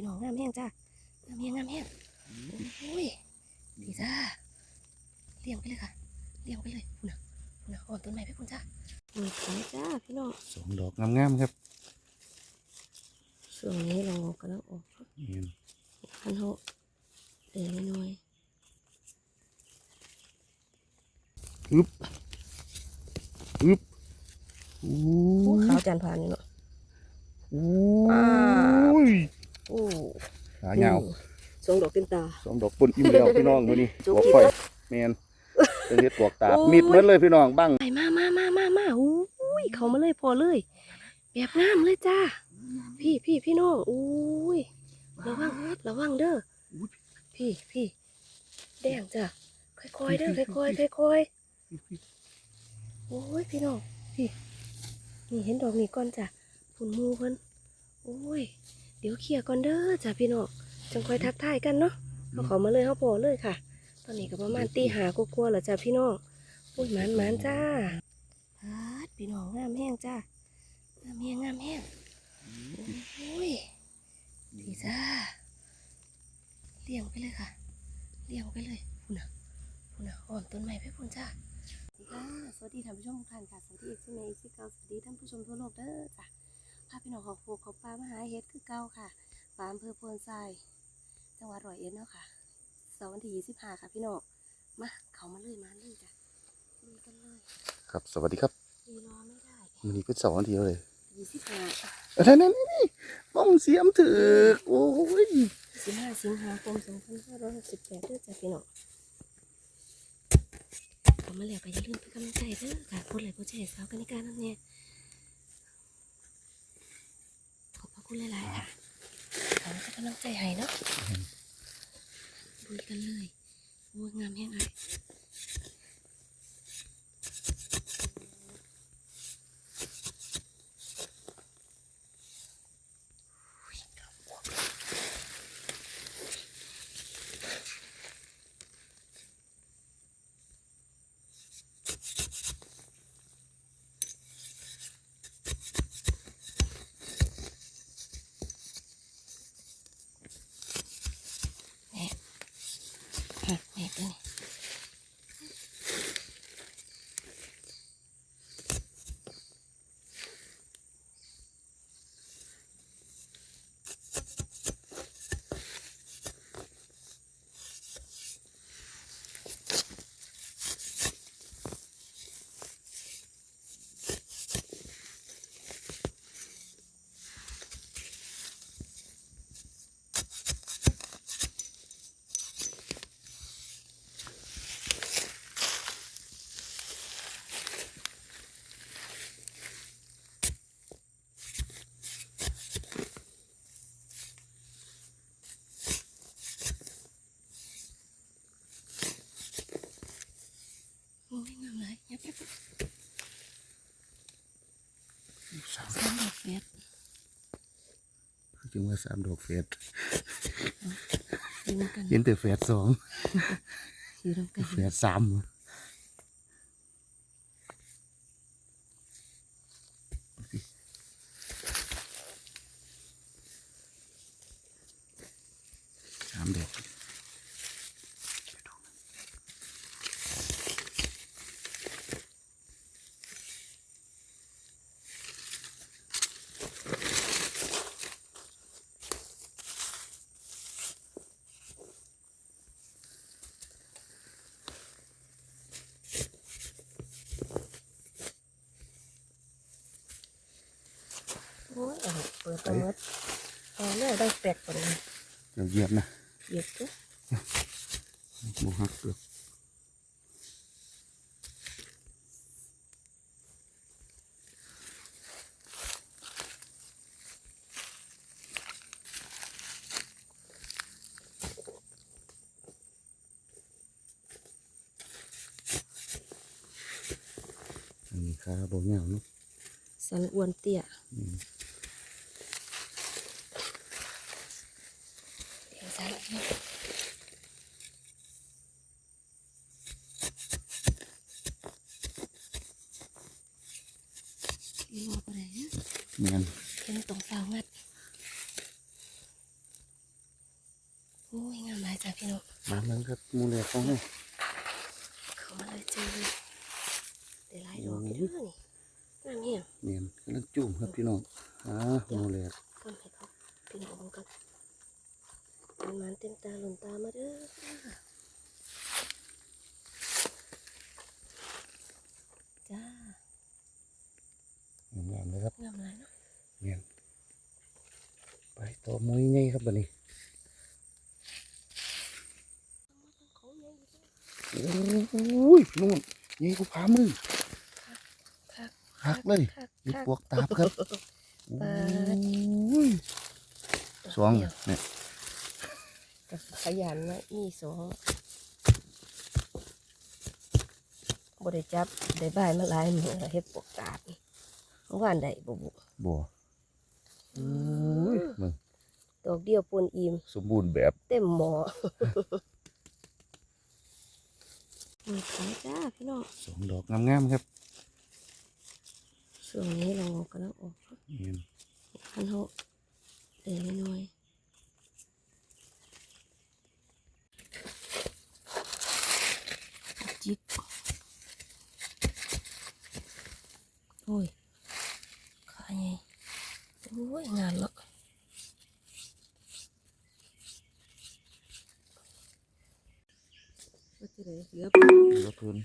พี่น้องงามแห้งจ้างามแห้งงามแห้งโอ้ยดีจ้าเลี้ยงไปเลยค่ะเลี้ยงไปเลยพุ่นน่ะพุ่นน่ะอ่อนต้นไม้ไปพุ่นจ้ามีขายจ้าพี่น้องสองดอกงามๆครับช่วงนี้เรากำลังออกนี่พันหกเดือนน้อยอึ๊บอึ๊บโอ้ๆโอ้ยขาวจานผ่านนี่เนาะโอ้อ่าย โอ้ขายาวสองดอกเต็มตาสองดอกปนอิ่มแล้วพี่น้องมื้อนี้จุกบอกอิ่มค่อยแล้วแมนเป็นเฮ็ดปวกตาบโอ้ยมิดหมดเลยพี่น้องบังไปมามามามามาอุ้ยเขามาเลยพอเลย แบบงามเลยจ้าพี่พี่พี่น้องอุ้ยระวังระวังเด้อพี่พี่แดงจ้ะค่อยๆเด้อค่อยๆค่อยๆโอ้ยพี่น้องพี่นี่เห็นดอกนี้ก่อนจ้ะฝุ่นหมูเพิ่นโอ้ย เดี๋ยวเคลียร์ก่อนเด้อจ้ะพี่น้องจังค่อยทักทายกันเนาะเขาเขามาเลยเขาพอเลยค่ะ ตอนนี้ก็ประมาณตีหากลัวๆแล้วจ้ะพี่น้องอุ้ยหมานหมานจ้าพาดพี่น้องงามแห้งจ้างามแห้งงามแห้งโอ้ยดีจ้าเลี้ยงไปเลยค่ะเลี้ยงไปเลยพุ่นน่ะพุ่นน่ะอ่อนต้นไม้ไปพุ่นจ้าสวัสดีค่ะสวัสดีท่านผู้ชมทุกท่านค่ะสวัสดีเอ็กซ์เมย์เอ็กซ์เก้าสวัสดีท่านผู้ชมทั่วโลกเด้อจ้ะ พาพี่น้องเขอโฟกเขาปลามาหาเฮ็ดคือเก่าค่ะปลาอำเภอโพนทรายจังหวัดร้อยเอ็ดเนาะค่ะเสาร์วันที่ยี่สิบห้าค่ะพี่น้องมาเขามาเลยมาเลยจ้ะลุยกันเลยครับสวัสดีครับรีรอไม่ได้มื้อนี้เป็นเสาร์วันที่เท่าไหร่ยี่สิบห้าเอ้ยนั่นๆนี่บ้องเสียมถึกโอ้ยสิบห้าสิงหาคมสองพันห้าร้อยหกสิบแปดเด้อจ้ะพี่น้องผมมาแล้วก็อย่าลืมเป็นกำลังใจเด้อค่ะกดไลค์กดแชร์สาวกันในการนั่นเนี่ยขอบพระ คุณหลายๆค่ะขอเป็นกำลังใจให้เนาะลุยกันเลยโอ้ยงามแห้งไอ หักแม่กันโอ้ยงามเลยยับยับยับ สาม สามดอกเฟส จึงว่าสามดอกเฟสยืนกันเห็นแต่เฟสสองยืนกันเฟสสาม โอ้ยเอาเปิดตัวมดเอาเลยได้แปลกกว่านี้เดี๋ยวเหยียบนะเหยียบตัวโมหักเปลือกอันนี้ขาโบเหงาเนาะสันอ้วนเตี้ย อืม เดี๋ยวสันเตี้ยอีรอไปไหนเนี่ย แมน เป็นตรงเสางัด โอ้ยงามหลายจ้ะพี่น้องมาเมืองครับหมูเหล็กของเราเข้ามาเลยเจอเลยได้หลายดอกอยู่เด้อนี่งามเฮียงเนียนกำลังจุ่มครับพี่น้องอ่าหมูเหล็กก้อนให้เขาพี่น้องมันกันมันมันเต็มตาหล่นตามาเด้อจ้างามๆเลยครับงามหลายเนาะเนียนไปต่อมุ้ยไงครับบัดนี้ เขาใหญ่อยู่เด้อ โอ้ยนู่นยิงกูพามือคักหักเลยคักนี่คักปวกตาบครับปาดโอ้ยสองเนี่ยกับขยันไว้มีสองบ่ได้จับได้บายมาหลายมือเฮ็ดปวกตาดเมื่อวานได้บ่บุบัวโอ้ยมึงดอกเดียวปนอิ่มสมบูรณ์แบบ เต็มหมอ นี่ขายจ้าพี่น้องสองดอกงามๆครับช่วงนี้เรากำลังออกเนียนพันหกเดินน้อยๆจิกโอ้ยขายไงโอ้ยงานเนาะ ว่าจะได้เหลือเปล่าเหลือเพิ่น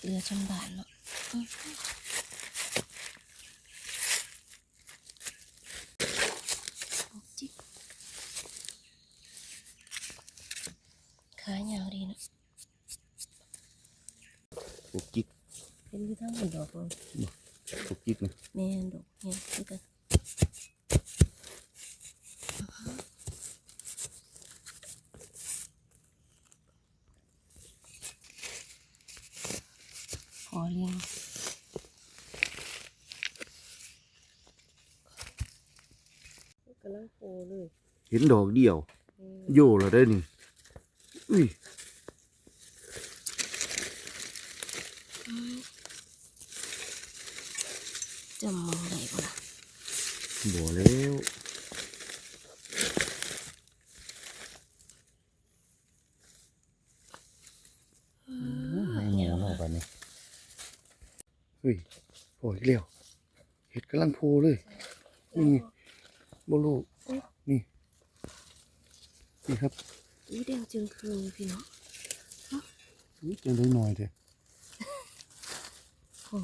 เรือจนบานเนาะอื้อหือจิ๊กขายาวดีเนาะปลูกจิกเป็นที่ทั้งหมดดอกเลย ปลูกจิกนะ แม่นดอกเนี่ยคือกันพอเลี้ยงกำลังโผล่เลย เห็น ดอกเดียวอืมโยแล้วได้อนี่อุ้ยจำมองได้บ่ล่ะบัวแล้วเหนียวเนาะบัดนี้เฮ้ยโอ้ยเลี้ยวเห็ดกำลังโพเลยนี่ไงบลูนี่ นี่ครับอุ้ยแดงจึงคืนเลยพี่น้องนี่เจอได้หน่อยเถอะโอ้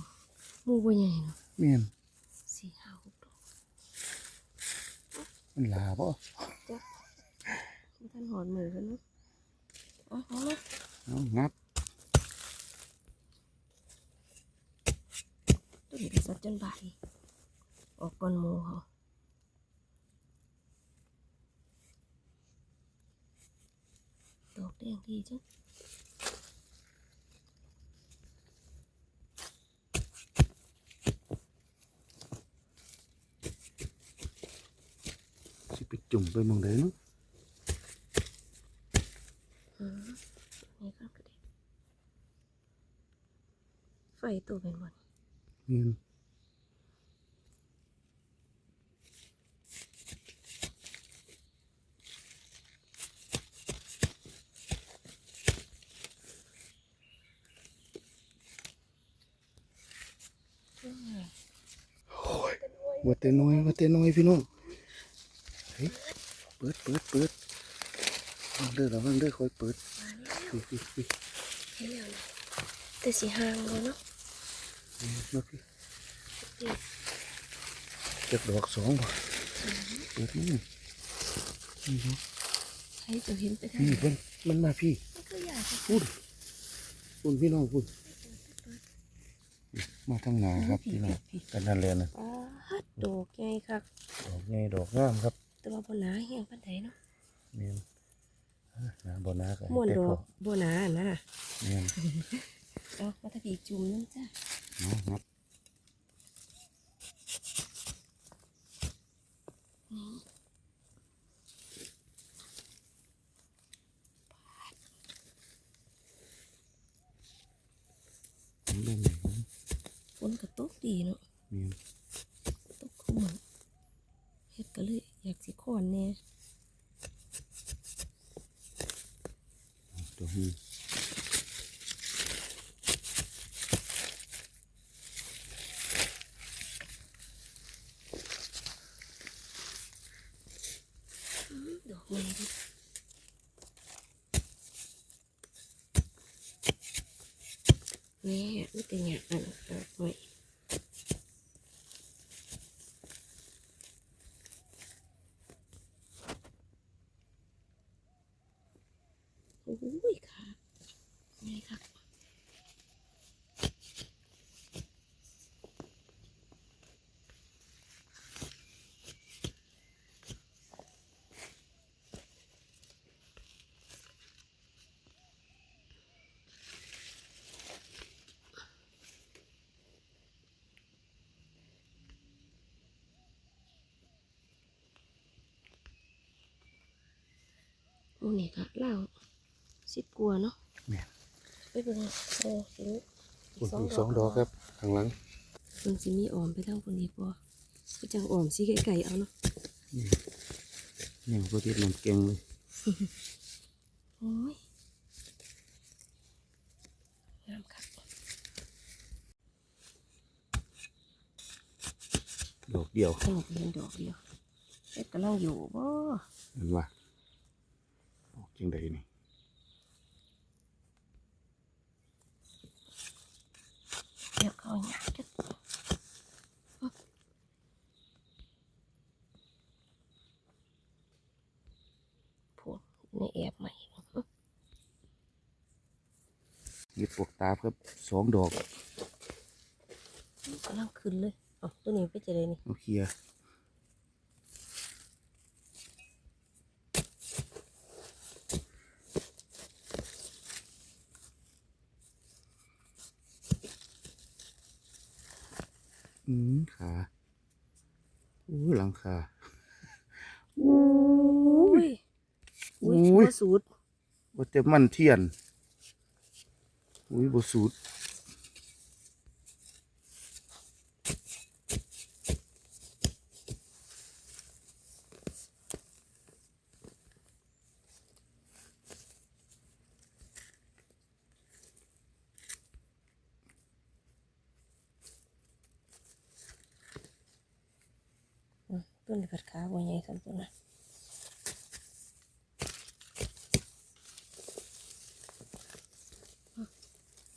หมูบ่ใหญ่เนาะเมียนสี่ห้าหกดอกมันลาบ่ไม่ทันหอนมือกันเนาะเอ๋อเอาละเอางับตัวนี้ไปสัดจนบ่ายออกก่อนหมูเขา ดอกแดงดีจังสิไปจุ่มไปหมองใดเนาะ อืมนี่ก็กระเด็นไฟตัวเป็นวัน เมียนว่า แต่น้อยว่าแต่น้อยพี่น้องเฮ้ยเปิดเปิดเปิดระวังเด้อระวังเด้อคอยเปิดมาแล้วอุ้ยอุ้ยอุ้ยเห็นแล้วนะแต่สีหางเลยเนาะเมียนมาพี่นี่เก็บดอกสองบ่เปิดนี่นี่เนาะให้ตัวเห็นไปทางนี่ไหนเพิ่นมันมาพี่มันก็อยากจะพูดพูดพี่น้องพูดมาทางหนาครับพี่น้องกันนั่นเลยนะอ๋อฮั ดดอกไงครับดอกไงดอกงามครับ แต่ว่าบนหนาแห้งปันไดเนาะเมียนอะหนาบ่หนากันม่วนแต่ดพออกบนหนานะเมียนเอามาตะพีจุ่มน้ำจ้ะเนาะครับนี่นี่เล่นไหนฝนก็ตกดีเนาะ เมียนตกคู่มือก็เลยอยากสิคอนแน่ตัวนี้ดอกใหญ่ดิแม่ไม่แต่หยาอันดอกใหม่โอ้ยค่ะไงค่ะ โอ้นี่ค่ะเล่าสิบกลัวาเนาะแม่นไปเบิ่งโอ้สิลูกอีกสองดอกครับข้างหลังมันสิมีออมไปทางคนนี้บ่ก็จังออมสิไก่ๆเอาเนาะนี่ก็ติดน้ำแกงเลยโอ้ยงามค่ะดอกเดียวแค่เพียงดอกเดียวเอ็ดกำลังอยู่บ่เห็นว่าออก จังใดนี่เดี๋ยวเขาหยาจะพวกในแอบใหม่หยิบปกตาครับสองดอกกำลังขึ้นเลยเอ๋อตัวนี้ไปจะได้นี่เอาเคลียร์อืมขาอู้หลังขา อุ้ยอุ้ย อุ้ย บ่สูด ว่า แต่มันเทียน อุ้ยบสูดอืมต้นนี้ผัดขาบ่ใหญ่สำตัวนะ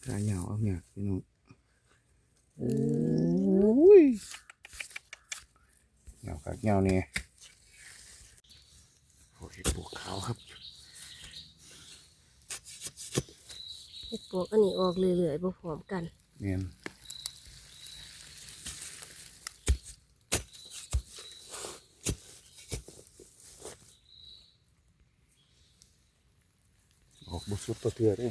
ขา เหยาวเอาเนี่ยพี่น้องโอ้ยเหยาวกักเหยาวเนี่ยโอ้ยปวกขาวครับเฮ็ดปวกอันนี้ออกเรื่อยๆบ่พร้อมกันเนี่ยออกบุสุดตัวเถื่อเด้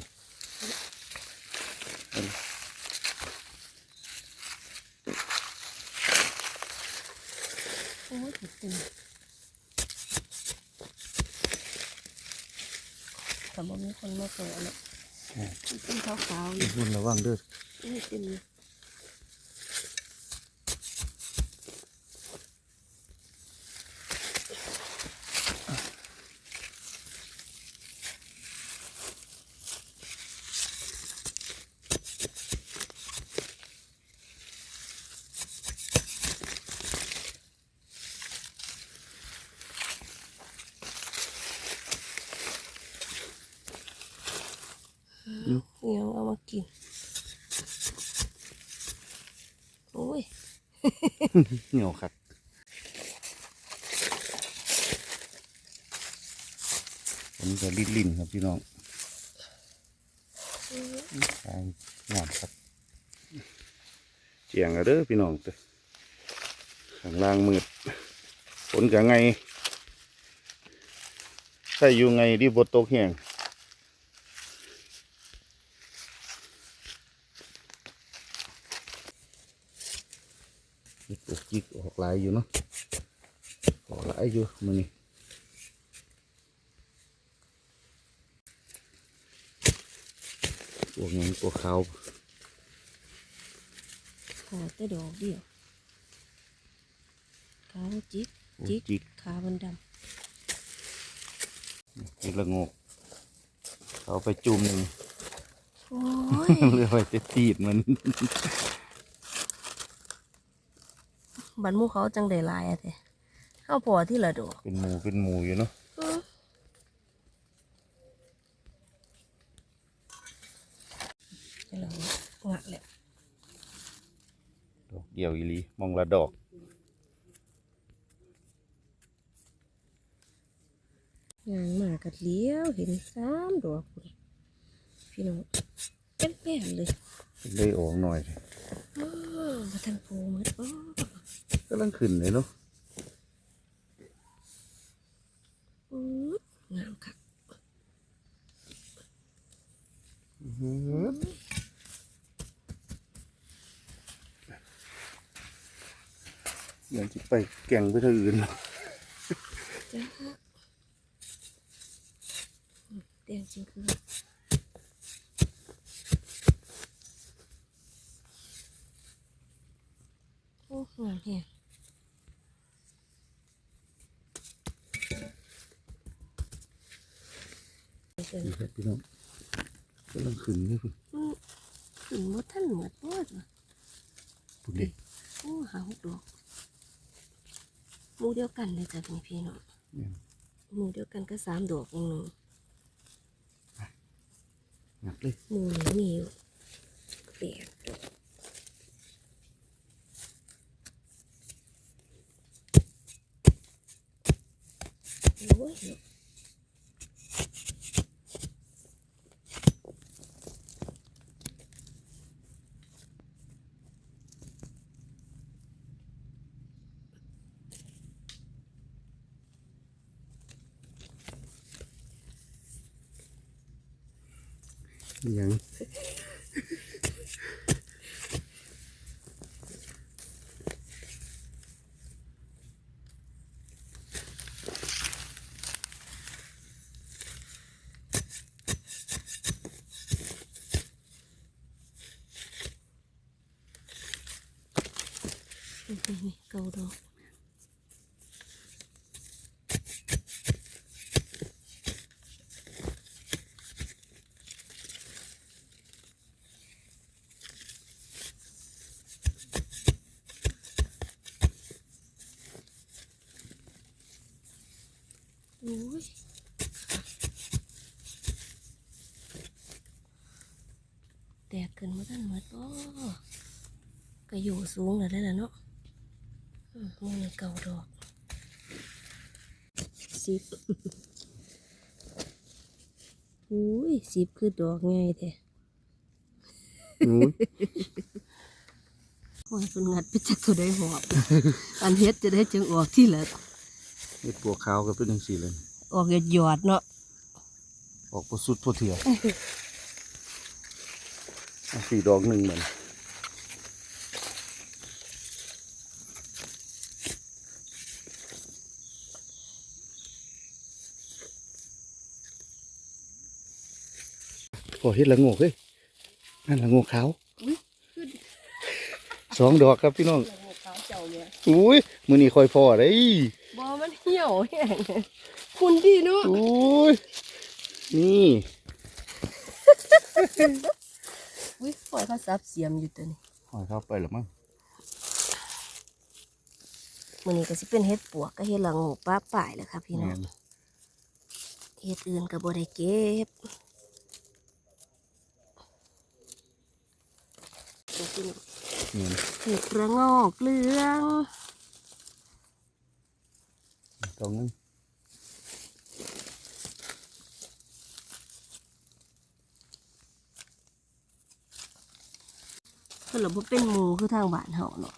โอ้ยเต็ม แต่บ่มีคนมาเปิดเนาะมันเป็นขาวๆอยู่คุณระวังเด้อ นี่เต็ม เลยอยู่ยังเอามากิน โอ้ยเหนียวครับอันนี้จะลิ้นลิ้นๆครับพี่น้องทางงามครับเจียงอะเด้อพี่น้องเด้อข้างล่างมืดฝนกับไงใส่อยู่ไงดีบตกแห้ง นี่ปลูกจิกออกหลายอยู่เนาะออกหลายอยู่มือนี้ปลูกหยังปลูกขาวขอแต่ดอกเดียวขาวจิกจิกจิกขามันดเห็ดละโงกเอาไปจุ่มหนึ่งำโอ้ยเรือไปจะตีบมัน บันหมูเขาจังได้หลายอะเด้เข้าพอที่ละดอกเป็นหมูเป็นหมูอยู่เนาะจะลองงะแหละดอกเดียวอีหลีมองละดอกงานมากัดเลี้ยวเห็นสามดอกพุ่นพี่น้องเป็นแป้นเลยเลยออกหน่อยอ้าว มาทันโพหมดอ้อกำลังขึ้นเลยเนาะปื๊ดงามคักอยากจะไปแก่งไปทางอื่นเนาะจ้าอืมแดงจริงคือ โอ้งามแฮงเกินนี่ครับพี่น้องกำลังขึ้นเลยคุณอืมขึ้นหมดท่านหมดหมดว่ะคุณเด็กโอ้หาหกดอกหมูเดียวกันเลยจ้ะพี่พี่น้องเนี่ยหมูเดียวกันก็สามดอกเองเนาะหนักเลยหมูนี่มีอยู่แปดดอกโอ้ยเนาะ ยัง นี่นี่นี่เกาดอกโอ้ยแตกขึ้นมาท่านหมดบ่ก็อยู่สูงแล้วได้แล้วเนาะอืมมือเก่าดอก สิบอุ้ยสิบคือดอกไงแท้อู้ยโอ้ยเป็นงัดไปจักตัวได้หอบ อันเฮ็ดจะได้จึงออกที่ละเห็ดปัวขาวก็เป็นจังสี่เลย ออกหยอดๆเนาะ ออกพอสุดพอเถื่อเอาสี่ดอกหนึ่งเหมือน พอเห็ดละโงกเฮ้ยนั่นละโงกขาวอุ้ยคือสองดอกครับพี่น้องดอกขาวเจ้าเนี่ยอุ้ยมือนี้คอยพอได้บ่มันเหี่ยวแห้งคุณดีเนาะอุ้ยนี่อุ้ยปล่อยเขาซับเสียมอยู่ตัวนี้หอยเข้าไปหรือมั้งมื้อนี้ก็สิเป็นเฮ็ดปวกก็เฮ็ดละโงูป้าป่ายแหละค่ะพี่น้องแม่นเฮ็ดอื่นก็บ่ได้เก็บ พี่น้องแม่นเห็ดระงอกเหลืองตรงนึงเพิ่นละบ่เป็นหมูคือทางบ้านเฮาเนาะ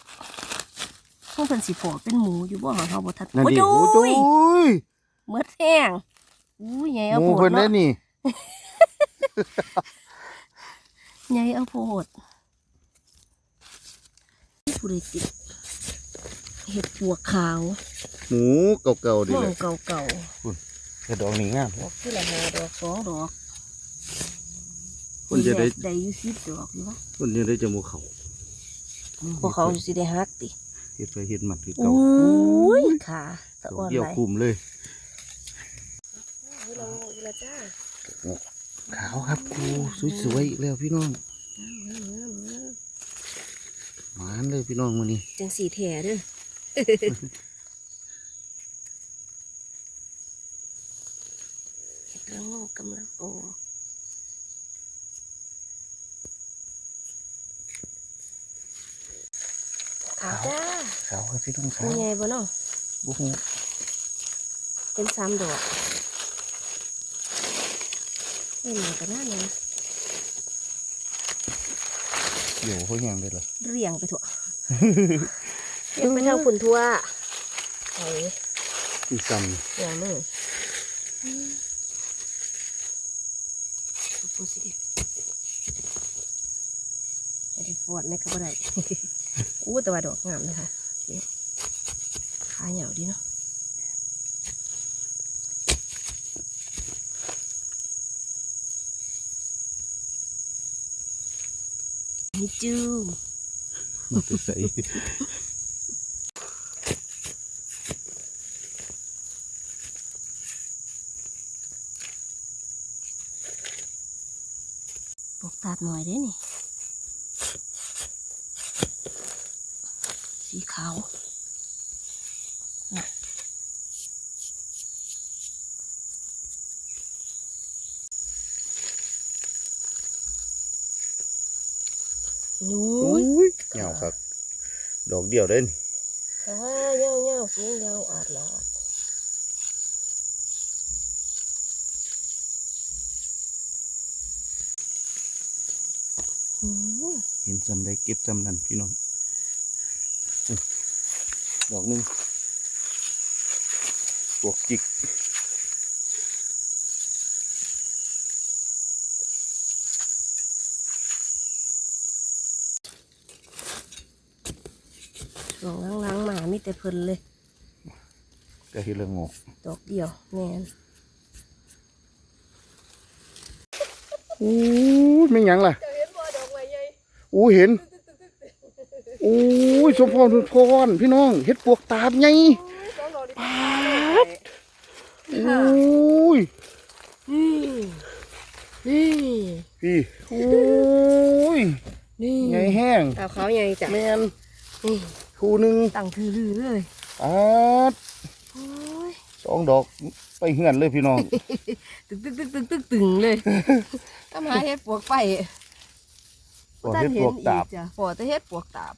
พวกเพิ่นสิพอเป็นหมูอยู่บ่เฮาเฮาบ่ทันนั่นโอ้ยดิดูโอ้ยยโอ้ยเมิดแห้งอู้ยใหญ่เอาหมูโพดเพิ่นได้เนาะนี่ใหญ่เอาโพด ผู้ใดติดเห็ดปวกขาว หมูเก่าๆดิมอเลงยเก่าแต่ดอกนี้งามๆดอกที่ละห้าดอกสองดอกคนจะได้ได้อยู่สิบดอกอยู่วะคนจะได้จมูกเขาพวกเขาสิได้ฮักติเฮ็ดไปเฮ็ดมันคือโอเก่า้ยขาสะดออ่กอนเดี่ยวไหลคุมเลยเราอีกแล้วจ้าขาวครับครูสวยๆอีกแล้วพี่น้อง หมานเลยพี่น้องมื้อนี้จังสีแถเด้อเห็ดระโงกกำลังโตขาวจ้าขาวครับพี่น้องขามีวไงบ่เนาะบุ้งเป็นสามดอกเล่นมากันหน้าเนี่ยเดี๋ยวเขาแห้งเลยเหรอเรียงไปถั่วเรียงไปทางฝุ่นทั่วไอ้อีซันเรียงเลยพูดสิดิไอ้ที่ฟอดนี่ก็บ่ได้อู้แต่ว่าดอกงามเลยค่ะนี่ขาเหยาวดีเนาะ นี่จูมมันจะใส่ปกตาดหน่อยได้นี่ สีขาว นู้อุ้ยยเหงาครับ ดอกเดียวเด้นขาเงาเงาสูงเงาอาดลาดอืมเห็นจำได้เก็บจำนั่นพี่น้องอุ๊ยดอกหนึ่งบวกจิก ช่วงล้างๆ มามีแต่เพิ่นเลยก็เห็นเรื่องงอกดอกเดียวแม่นอู้ยไม่หยังล่ะจะเห็นบ่ดอกไม้ใหญ่อู้เห็นอู้ยสมพรทุกพรพี่น้องเฮ็ดปวกตาบไงสองดอกดิอู้ยนี่นี่พี่อู้ยนี่ไงแห้งเอาเขาใหญ่จ้ะแมนนี่ คู่หนึ่งตั้งถือลือเลยอาดโอ้ยสองดอกไปเหือนเลยพี่น้อง ตึกตึกตึกตึกตึกตึงเลยทำหาเฮ็ดปวกไปปวกเฮ็ดปวกตาบจ้ะปวกแต่เฮ็ดปวกตาบ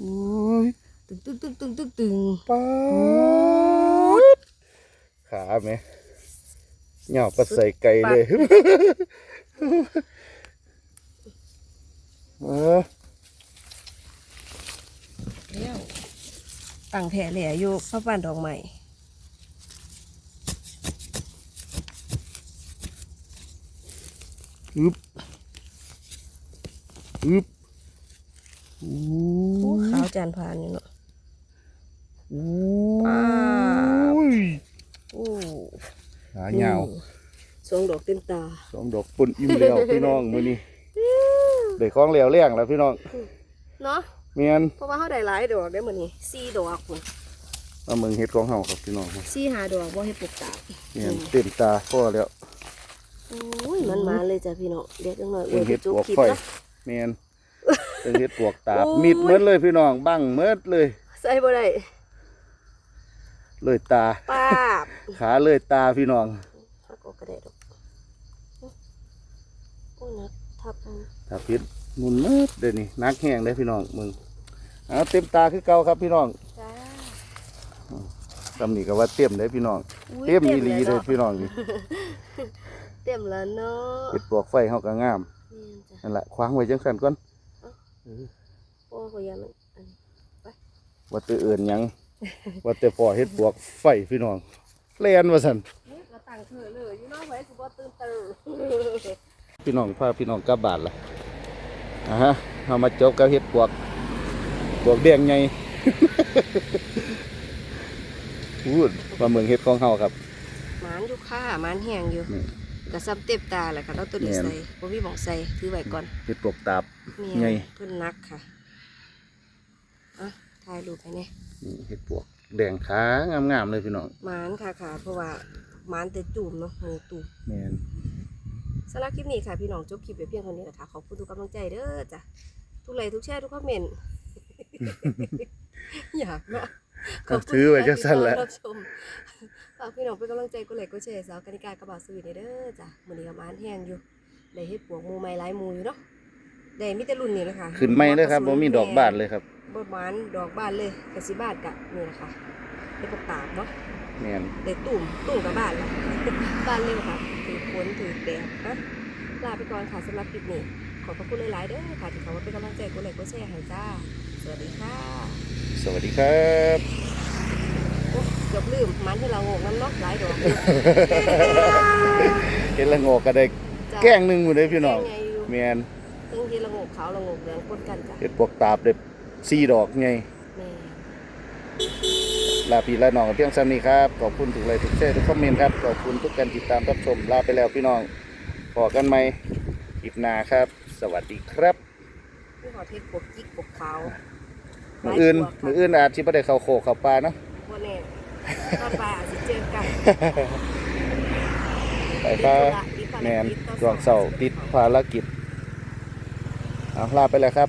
อุ้ยตึกตึกตึกตึกตึกตึงป๊าดขาไหมเหงาปัดใส่ไก่เลย เออแล้วตั้งแผ่แหล่อยู่พระบ้านดอกไม้อึบอึบอู้โอ้ยขาวจานผ่านอยู่เนาะอู้ป๊ายโอ้ขาเหงาสองดอกเต็มตา สองดอกปุ่นอิ่มแล้วพี่น้องมื้อนี้ ได้ของแล้วแรงแล้วพี่น้องเนาะเมียนเพราะว่าเขาได้หลายดอกได้เหมือนนี้สี่ดอกคุณมาเมืองเฮ็ดของเฮาครับพี่น้องสี่หาดอกว่าให้ปลูกตาบเมียนเต็มตาพอแล้วโอ้ยมันมาเลยจ้ะพี่น้องเด็กจังหน่อยเพิ่งเฮ็ดจุปกวกคลิปไฟนะเมียนเพิ่งเฮ็ดปวกตาบโอ้ยมิดเมิดเลยพี่น้องบังเมิดเลย ใส่บ่ได้เลยตาป้าบขาเลยตาพี่น้องหักออกก็ได้ดอกโอ้ยนะทับมัน ถ้าพิษหมุนเมิดเดี๋ยวนี้นักแห้งได้พี่น้องมึงเอาเต็มตาคือเก่าครับพี่น้องจ้าตำหนิก็ว่าเต็มเลยพี่น้อง อุ๊ยเต็มอีหลีเลยเนาะพี่น้องนี่เต็มแล้วเนาะเฮ็ดปวกไฟเฮาก็งามนี่จ้ะนั่นแหละควางไว้จังซั่นก่อนโอ้ยก็ยังมันอันนี้ว่าแต่เอื่นหยัง ว่าแต่พอเฮ็ดปวกไฟพี่น้องแล่นว่าซั่นอุ๊ยก็ตั้งเถอะเลยอยู่เนาะไว้สิบ่ตื่นเต้น พี่น้องพาพี่น้องกลับบ้านละอ่าฮะเอามาจบกับเฮ็ดปวกปวกแดงไงพูดว่าเมืองเฮ็ดของเฮาครับหมานอยู่ค่ะหมานแห้งอยู่นี่ กระซ้ำเต็มตาแหละค่ะแล้วตัวนี้แม่น ใส่บ่มีหมองใส่ถือไว้ก่อนเห็ดปวกตาบเมีไงยเพิ่นนักค่ะอะถ่ายรูปให้แน่นี่เห็ดปวกแดงขางามๆเลยพี่น้องหมานค่ะค่ะ เพราะว่าหมานแต่จุ่มเนาะหมูตุ่มแม่น สำหรับคลิปนี้ค่ะพี่น้องจบคลิปไปเพียงเท่านี้แหละค่ะขอบคุณทุกกำลังใจเด้อจ้ะทุกไลค์ทุกแชร์ทุกคอมเมนต์อยากเนาะขอบคุณถือไว้จังซั่นแหละที่รับชมฝากพี่น้องเป็นกำลังใจกดไลค์กดแชร์สาวกนิกากระบาดสวีทเด้อจ้ะมื้อนี้ก็หมานแห้งอยู่ได้เฮ็ดปวกหมูใหม่หลายหมูอยู่เนาะได้มีแต่รุ่นนี้แหละค่ะขึ้นไม่เลยครับบ่มีดอกบานเลยครับบ่หวานดอกบานเลยกะสิบาทกะนี่แหละค่ะได้ประตาบเนาะ แม่นได้ตุ่มตุ่มกับบ้านละบ้านเร็วค่ะถือฝนถือแดดนะลาไปก่อนค่ะสำหรับคลิปนี้ขอบพระคุณหลายๆเด้อค่ะที่เขามาเป็นกำลังใจกดไลค์กดแชร์ให้จ้า สวัสดีค่ะ สวัสดีครับโอ้เกือบลืมมันที่เรางงน้ำเนอกหลายดอกเห็ดละโงกก็ได้จ้ะแกล้งหนึงหมดเลยพี่น้องแกล้ไงอยู่แม่นตั้งที่ละงงขาวละงงเหลืองปนกันจ้ะเห็ดปวกตาบได้สี่ดอกไงแม่ ลาพี่ลาน้องกับเพียงซ้ำนี้ครับ ขอบคุณทุกไลค์ทุกแชร์ทุกคอมเมนต์ครับ ขอบคุณทุกการติดตามรับชม ลาไปแล้วพี่น้องพอกันไหมคลิปหน้าครับ สวัสดีครับที่ขอเทศปกจิกปกขาวมืออื่นหลายตัวค่ะมืออื่นอาจจะไม่ได้เข้าโคกเข้าปลาเนาะบ่แน่ถ้าปลาอาจจะเจอกันไปครับติดภารกิจแมนต่อดวงเสาร์ติดภารกิจเอาลาไปแล้วครับ